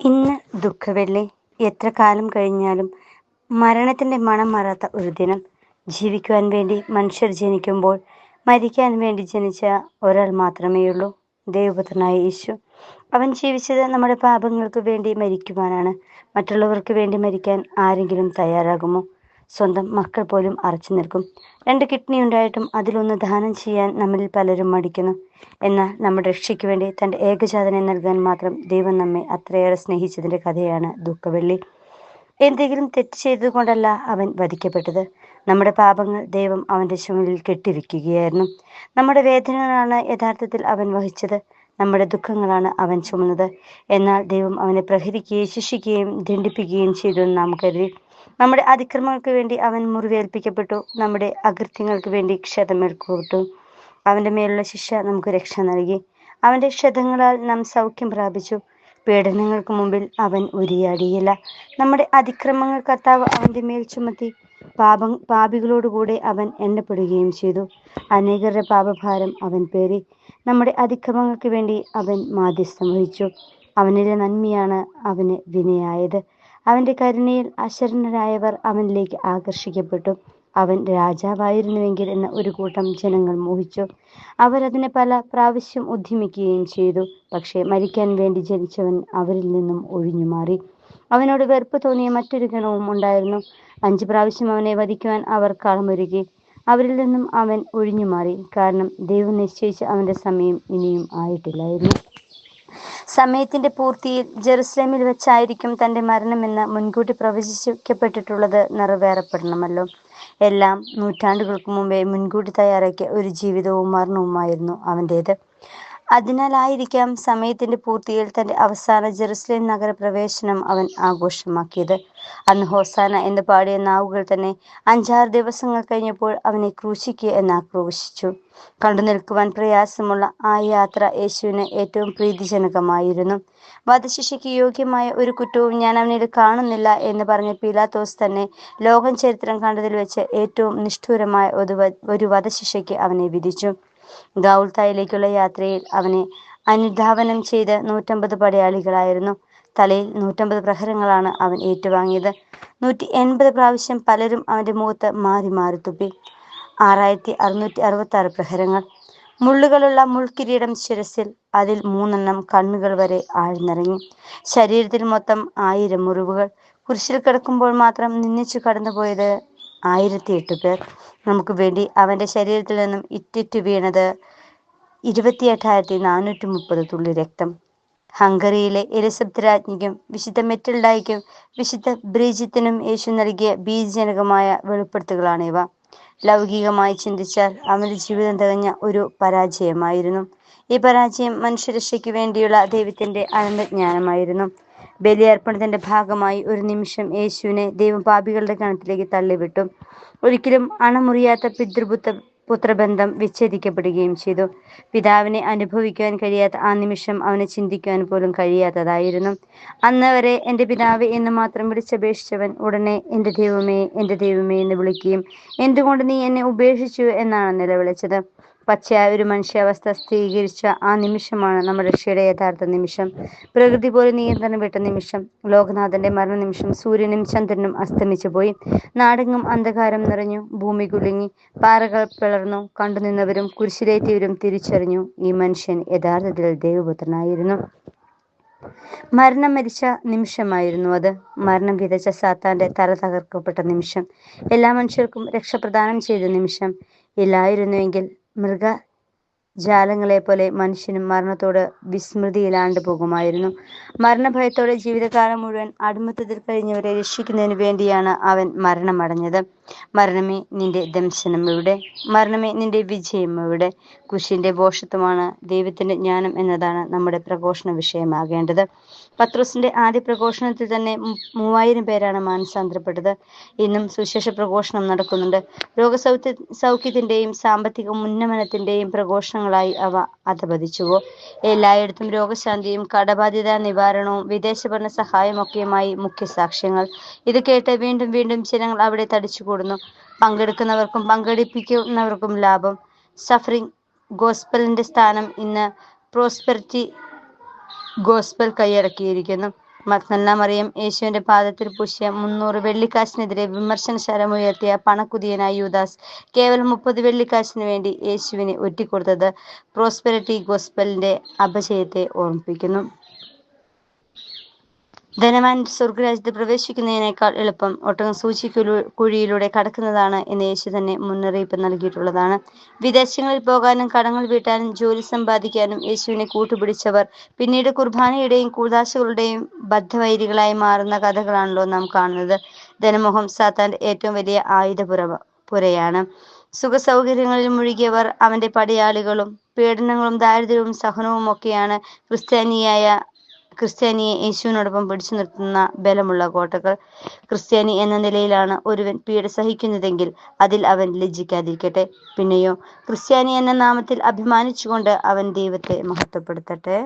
ഇന്ന് ദുഃഖവെള്ളി. എത്ര കാലം കഴിഞ്ഞാലും മരണത്തിന്റെ മണം മാറാത്ത ഒരു ദിനം. ജീവിക്കുവാൻ വേണ്ടി മനുഷ്യർ ജനിക്കുമ്പോൾ മരിക്കാൻ വേണ്ടി ജനിച്ച ഒരാൾ മാത്രമേയുള്ളൂ. ദൈവപുത്രനായ യേശു. അവൻ ജീവിച്ചത് നമ്മുടെ പാപങ്ങൾക്ക് വേണ്ടി മരിക്കുവാനാണ്. മറ്റുള്ളവർക്ക് വേണ്ടി മരിക്കാൻ ആരെങ്കിലും തയ്യാറാകുമോ? സ്വന്തം മക്കൾ പോലും അറച്ചു നിൽക്കും. രണ്ട് കിഡ്നി ഉണ്ടായിട്ടും അതിലൊന്ന് ദാനം ചെയ്യാൻ നമ്മിൽ പലരും മടിക്കുന്നു. എന്നാൽ നമ്മുടെ രക്ഷയ്ക്ക് വേണ്ടി തന്റെ ഏകജാതനെ നൽകാൻ മാത്രം ദൈവം നമ്മെ അത്രയേറെ സ്നേഹിച്ചതിന്റെ കഥയാണ് ദുഃഖവെള്ളി. എന്തെങ്കിലും തെറ്റ് ചെയ്തതുകൊണ്ടല്ല അവൻ വധിക്കപ്പെട്ടത്. നമ്മുടെ പാപങ്ങൾ ദൈവം അവന്റെ ചുമലിൽ കെട്ടിവെക്കുകയായിരുന്നു. നമ്മുടെ വേദനകളാണ് യഥാർത്ഥത്തിൽ അവൻ വഹിച്ചത്. നമ്മുടെ ദുഃഖങ്ങളാണ് അവൻ ചുമന്നത്. എന്നാൽ ദൈവം അവനെ പ്രഹരിക്കുകയും ശിക്ഷിക്കുകയും ദണ്ഡിപ്പിക്കുകയും ചെയ്തു നാം കരുതി. നമ്മുടെ അതിക്രമങ്ങൾക്ക് വേണ്ടി അവൻ മുറിവേൽപ്പിക്കപ്പെട്ടു. നമ്മുടെ അകൃത്യങ്ങൾക്ക് വേണ്ടി ക്ഷതമേൽക്കപ്പെട്ടു. അവന്റെ മേലുള്ള ശിക്ഷ നമുക്ക് രക്ഷ നൽകി. അവന്റെ ക്ഷതങ്ങളാൽ നാം സൗഖ്യം പ്രാപിച്ചു. പീഡനങ്ങൾക്ക് മുമ്പിൽ അവൻ ഉരിയാടിയില്ല. നമ്മുടെ അതിക്രമങ്ങൾ കർത്താവ് അവന്റെ മേൽ ചുമത്തി പാപം പാപികളോടുകൂടെ അവൻ എണ്ണപ്പെടുകയും ചെയ്തു. അനേകരുടെ പാപഭാരം അവൻ പേറി. നമ്മുടെ അതിക്രമങ്ങൾക്ക് വേണ്ടി അവൻ മാധ്യസ്ഥം വഹിച്ചു. അവനിലെ നന്മയാണ് അവന് വിനയായത്. അവന്റെ കരുണയിൽ അശരണരായവർ അവനിലേക്ക് ആകർഷിക്കപ്പെട്ടു. അവൻ രാജാവായിരുന്നുവെങ്കിൽ എന്ന ഒരു കൂട്ടം ജനങ്ങൾ മോഹിച്ചു. അവരതിനെ പല പ്രാവശ്യം ഉദ്യമിക്കുകയും ചെയ്തു. പക്ഷേ മരിക്കാൻ വേണ്ടി ജനിച്ചവൻ അവരിൽ നിന്നും ഒഴിഞ്ഞു മാറി അവനോട് വെറുപ്പ് തോന്നിയ മറ്റൊരു ഗണവും ഉണ്ടായിരുന്നു. അഞ്ചു പ്രാവശ്യം അവനെ വധിക്കുവാൻ അവർ കളമൊരുക്കി അവരിൽ നിന്നും അവൻ ഒഴിഞ്ഞു മാറി കാരണം ദൈവം നിശ്ചയിച്ച അവന്റെ സമയം ഇനിയും ആയിട്ടില്ലായിരുന്നു. സമയത്തിന്റെ പൂർത്തിയിൽ ജെറുസലേമിൽ വെച്ചായിരിക്കും തന്റെ മരണമെന്ന് മുൻകൂട്ടി പ്രവചിക്കപ്പെട്ടിട്ടുള്ളത് നിറവേറപ്പെടണമല്ലോ. എല്ലാം നൂറ്റാണ്ടുകൾക്ക് മുമ്പേ മുൻകൂട്ടി തയ്യാറാക്കിയ ഒരു ജീവിതവും മരണവുമായിരുന്നു അവന്റേത് അതിനാലായിരിക്കാം സമയത്തിന്റെ പൂർത്തിയിൽ തന്റെ അവസാന ജെറുസലേം നഗരപ്രവേശനം അവൻ ആഘോഷമാക്കിയത്. അന്ന് ഹോസാന എന്ന് പാടിയ നാവുകൾ തന്നെ അഞ്ചാറ് ദിവസങ്ങൾ കഴിഞ്ഞപ്പോൾ അവനെ ക്രൂശിക്കുക എന്ന് ആക്രോശിച്ചു. കണ്ടു നിൽക്കുവാൻ പ്രയാസമുള്ള ആ യാത്ര യേശുവിന് ഏറ്റവും പ്രീതിജനകമായിരുന്നു. വധശിക്ഷയ്ക്ക് യോഗ്യമായ ഒരു കുറ്റവും ഞാൻ അവനിൽ കാണുന്നില്ല എന്ന് പറഞ്ഞ പീലാത്തോസ് തന്നെ ലോകം ചരിത്രം കണ്ടതിൽ വെച്ച് ഏറ്റവും നിഷ്ഠൂരമായ ഒരു വധശിക്ഷയ്ക്ക് അവനെ വിധിച്ചു. ഗൗൾത്തായിലേക്കുള്ള യാത്രയിൽ അവനെ അനുധാവനം ചെയ്ത നൂറ്റമ്പത് പടയാളികളായിരുന്നു. തലയിൽ നൂറ്റമ്പത് പ്രഹരങ്ങളാണ് അവൻ ഏറ്റുവാങ്ങിയത്. നൂറ്റി എൺപത് പ്രാവശ്യം പലരും അവന്റെ മുഖത്ത് മാറി മാറി തുപ്പി. ആറായിരത്തി അറുന്നൂറ്റി അറുപത്തി ആറ് പ്രഹരങ്ങൾ. മുള്ളുകളുള്ള മുൾക്കിരീടം ശിരസിൽ അതിൽ മൂന്നെണ്ണം കണ്ണുകൾ വരെ ആഴ്ന്നിറങ്ങി. ശരീരത്തിൽ മൊത്തം ആയിരം മുറിവുകൾ. കുരിശിൽ കിടക്കുമ്പോൾ മാത്രം നിന്നിച്ചു കടന്നുപോയത് ആയിരത്തി എട്ട് പേർ. നമുക്ക് വേണ്ടി അവന്റെ ശരീരത്തിൽ നിന്നും ഇറ്റിറ്റു വീണത് ഇരുപത്തി എട്ടായിരത്തി നാനൂറ്റി മുപ്പത് തുള്ളി രക്തം. ഹംഗറിയിലെ എലിസബത്ത് രാജ്ഞിക്കും വിശുദ്ധ മെറ്റിൽഡായിക്കും വിശുദ്ധ ബ്രീജിത്തിനും യേശു നൽകിയ ബീജജനകമായ വെളിപ്പെടുത്തുകളാണ് ഇവ. ലൗകികമായി ചിന്തിച്ചാൽ അവന്റെ ജീവിതം തികഞ്ഞ ഒരു പരാജയമായിരുന്നു. ഈ പരാജയം മനുഷ്യരക്ഷയ്ക്ക് വേണ്ടിയുള്ള ദൈവത്തിന്റെ അനന്തജ്ഞാനമായിരുന്നു. ബലിയർപ്പണത്തിന്റെ ഭാഗമായി ഒരു നിമിഷം യേശുവിനെ ദൈവം പാപികളുടെ കണത്തിലേക്ക് തള്ളിവിട്ടു. ഒരിക്കലും അണമുറിയാത്ത പിതൃപുത്ര പുത്രബന്ധം വിച്ഛേദിക്കപ്പെടുകയും ചെയ്തു. പിതാവിനെ അനുഭവിക്കുവാൻ കഴിയാത്ത ആ നിമിഷം അവനെ ചിന്തിക്കുവാൻ പോലും കഴിയാത്തതായിരുന്നു. അന്ന് വരെ എന്റെ പിതാവ് എന്ന് മാത്രം വിളിച്ചപേക്ഷിച്ചവൻ ഉടനെ എന്റെ ദൈവമേ എന്റെ ദൈവമേ എന്ന് വിളിക്കുകയും എന്തുകൊണ്ട് നീ എന്നെ ഉപേക്ഷിച്ചു എന്നാണ് നിലവിളിച്ചത്. പച്ചയായ ഒരു മനുഷ്യാവസ്ഥ സ്ഥിരീകരിച്ച ആ നിമിഷമാണ് നമ്മുടെ രക്ഷയുടെ യഥാർത്ഥ നിമിഷം. പ്രകൃതി പോലെ നിയന്ത്രണം വിട്ട നിമിഷം ലോകനാഥന്റെ മരണ നിമിഷം സൂര്യനും ചന്ദ്രനും അസ്തമിച്ചു പോയി നാടെങ്ങും അന്ധകാരം നിറഞ്ഞു ഭൂമി കുലുങ്ങി പാറകൾ പിളർന്നു കണ്ടുനിന്നവരും കുരിശിലേറ്റിയവരും തിരിച്ചറിഞ്ഞു ഈ മനുഷ്യൻ യഥാർത്ഥത്തിൽ ദൈവപുത്രനായിരുന്നു. മരണം മരിച്ച നിമിഷമായിരുന്നു അത്. മരണം വിതച്ച സാത്താന്റെ തല തകർക്കപ്പെട്ട നിമിഷം. എല്ലാ മനുഷ്യർക്കും രക്ഷപ്രദാനം ചെയ്ത നിമിഷം. ഇല്ലായിരുന്നുവെങ്കിൽ മൃഗ ജാലങ്ങളെ പോലെ മനുഷ്യനും മരണത്തോട് വിസ്മൃതിയിലാണ്ട് പോകുമായിരുന്നു. മരണഭയത്തോടെ ജീവിതകാലം മുഴുവൻ അടിമത്തത്തിൽ കഴിഞ്ഞവരെ രക്ഷിക്കുന്നതിന് വേണ്ടിയാണ് അവൻ മരണമടഞ്ഞത്. മരണമേ നിന്റെ ദംശനം എവിടെ മരണമേ നിന്റെ വിജയം എവിടെ കുശിന്റെ ഭോഷത്വമാണ് ദൈവത്തിന്റെ ജ്ഞാനം എന്നതാണ് നമ്മുടെ പ്രഘോഷണ വിഷയമാകേണ്ടത്. പത്രോസിന്റെ ആദ്യ പ്രഘോഷണത്തിൽ തന്നെ മൂവായിരം പേരാണ് മാനസാന്തരപ്പെട്ടത്. ഇന്നും സുശേഷ പ്രഘോഷണം നടക്കുന്നുണ്ട്. രോഗസൗഖ്യ സൗഖ്യത്തിന്റെയും സാമ്പത്തിക ഉന്നമനത്തിന്റെയും പ്രഘോഷണങ്ങളായി അവ അധപതിച്ചുവോ. എല്ലായിടത്തും രോഗശാന്തിയും കടബാധ്യത നിവാരണവും വിദേശഭരണ സഹായമൊക്കെയുമായി മുഖ്യ സാക്ഷ്യങ്ങൾ ഇത് കേട്ട് വീണ്ടും വീണ്ടും ജനങ്ങൾ അവിടെ തടിച്ചുകൂടുന്നു പങ്കെടുക്കുന്നവർക്കും പങ്കെടുപ്പിക്കുന്നവർക്കും ലാഭം. സഫറിംഗ് ഗോസ്പലിന്റെ സ്ഥാനം ഇന്ന് പ്രോസ്പെറിറ്റി ഗോസ്പൽ കൈയടക്കിയിരിക്കുന്നു. മഗ്ദലന മറിയം യേശുവിന്റെ പാദത്തിൽ പുഷ്യ മുന്നൂറ് വെള്ളിക്കാശിനെതിരെ വിമർശന ശരമുയർത്തിയ പണക്കുതിയനായ യൂദാസ് കേവലം മുപ്പത് വെള്ളിക്കാശിന് വേണ്ടി യേശുവിനെ ഒറ്റിക്കൊടുത്തത് പ്രോസ്പെരിറ്റി ഗോസ്പലിന്റെ അപജയത്തെ ഓർമ്മിപ്പിക്കുന്നു. ധനവാൻ സ്വർഗരാജ്യത്ത് പ്രവേശിക്കുന്നതിനേക്കാൾ എളുപ്പം ഒട്ടകം സൂചി കുഴിയിലൂടെ കടക്കുന്നതാണ് എന്ന് യേശു തന്നെ മുന്നറിയിപ്പ് നൽകിയിട്ടുള്ളതാണ്. വിദേശങ്ങളിൽ പോകാനും കടങ്ങൾ വീട്ടാനും ജോലി സമ്പാദിക്കാനും യേശുവിനെ കൂട്ടുപിടിച്ചവർ പിന്നീട് കുർബാനയുടെയും കൂതാശകളുടെയും ബദ്ധവൈരികളായി മാറുന്ന കഥകളാണല്ലോ നാം കാണുന്നത്. ധനമോഹം സാത്താന്റെ ഏറ്റവും വലിയ ആയുധപുര പുരയാണ്. സുഖസൗകര്യങ്ങളിൽ മുഴുകിയവർ അവന്റെ പടയാളികളും പീഡനങ്ങളും ദാരിദ്ര്യവും സഹനവും ഒക്കെയാണ് ക്രിസ്ത്യാനിയായ ക്രിസ്ത്യാനിയെ യേശുവിനോടൊപ്പം പിടിച്ചു നിർത്തുന്ന ബലമുള്ള കോട്ടകൾ ക്രിസ്ത്യാനി എന്ന നിലയിലാണ് ഒരുവൻ പീഡ സഹിക്കുന്നതെങ്കിൽ അതിൽ അവൻ ലജ്ജിക്കാതിരിക്കട്ടെ. പിന്നെയോ ക്രിസ്ത്യാനി എന്ന നാമത്തിൽ അഭിമാനിച്ചുകൊണ്ട് അവൻ ദൈവത്തെ മഹത്വപ്പെടുത്തട്ടെ.